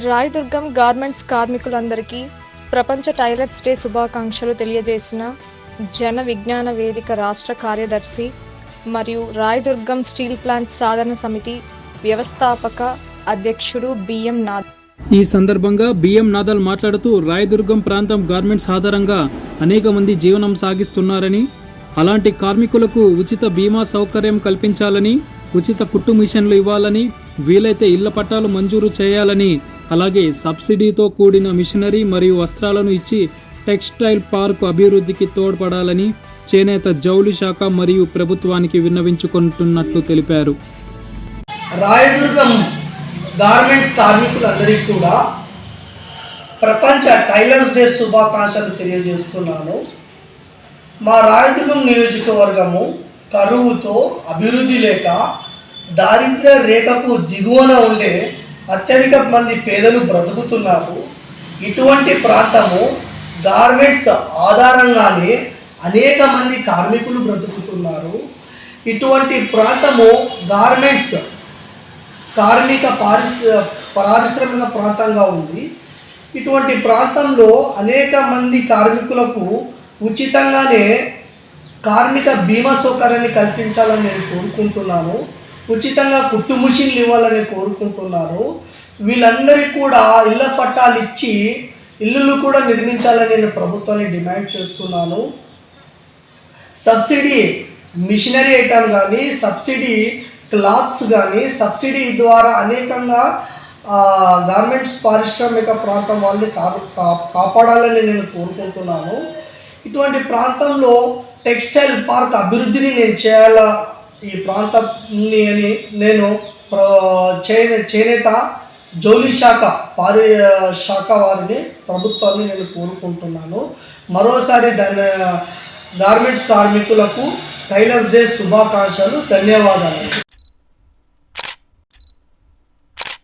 Rayadurgam garments కార్మికులందరికీ ప్రపంచ tailors day శుభాకాంక్షలు తెలియజేసిన జన విజ్ఞాన వేదిక రాష్ట్ర కార్యదర్శి మరియు రాయదుర్గం స్టీల్ ప్లాంట్ సాధన సమితి వ్యవస్థాపక అధ్యక్షుడు బిఎం నాథ్ ఈ సందర్భంగా బిఎం నాదల్ మాట్లాడుతూ రాయదుర్గం ప్రాంతం గార్మెంట్స్ ఆధారంగా అనేక మంది జీవనం సాగిస్తున్నారని అలాంటి కార్మికులకు ఉచిత బీమా సౌకర్యం కల్పించాలని ఉచిత కుట్టు మిషన్లు ఇవ్వాలని వీలైతే ఇళ్ళ పట్టాలు మంజూరు చేయాలని అలాగే సబ్సిడీతో కూడిన మిషనరీ మరియు వస్త్రాలను ఇచ్చి టెక్స్టైల్ పార్క్ అభివృద్ధికి తోడ్పడాలని చేనేత జౌలి శాఖ మరియు ప్రభుత్వానికి విన్నవించుకుంటున్నట్లు తెలిపారు. రాయదుర్గం గార్మెంట్స్ కార్మికులందరికీ కూడా ప్రపంచ టైలర్స్ డే శుభాకాంక్షలు తెలియజేస్తున్నాను. మా రాయదుర్గం నియోజకవర్గము కరువుతో అభివృద్ధి లేక దారిద్ర్య రేఖకు దిగువన ఉండే అత్యధిక మంది పేదలు బ్రతుకుతున్నారు. ఇటువంటి ప్రాంతము గార్మెంట్స్ ఆధారంగానే అనేక మంది కార్మికులు బ్రతుకుతున్నారు. ఇటువంటి ప్రాంతము గార్మెంట్స్ కార్మిక పారిశ్ర పారిశ్రామిక ప్రాంతంగా ఉంది. ఇటువంటి ప్రాంతంలో అనేక మంది కార్మికులకు ఉచితంగానే కార్మిక బీమా సౌకర్యాన్ని కల్పించాలని నేను కోరుకుంటున్నాను. ఉచితంగా కుట్టు మిషన్లు ఇవ్వాలని కోరుకుంటున్నాను వీళ్ళందరికీ కూడా ఇళ్ళ పట్టాలు ఇచ్చి ఇల్లులు కూడా నిర్మించాలని నేను ప్రభుత్వాన్ని డిమాండ్ చేస్తున్నాను. సబ్సిడీ మిషనరీ ఐటమ్ కానీ సబ్సిడీ క్లాత్స్ కానీ సబ్సిడీ ద్వారా అనేకంగా గార్మెంట్స్ పారిశ్రామిక ప్రాంతం వాళ్ళని కాపు కా- కాపాడాలని నేను కోరుకుంటున్నాను. ఇటువంటి ప్రాంతంలో టెక్స్టైల్ పార్క్ అభివృద్ధిని నేను చేయాలా ఈ ప్రాంతాన్ని అని నేను ప్ర- చేనే చేనేత జౌలి శాఖ పారి శాఖ వారిని ప్రభుత్వాన్ని నేను కోరుకుంటున్నాను. మరోసారి దాని గార్మెంట్స్ కార్మికులకు టైలర్స్ డే శుభాకాంక్షలు ధన్యవాదాలు.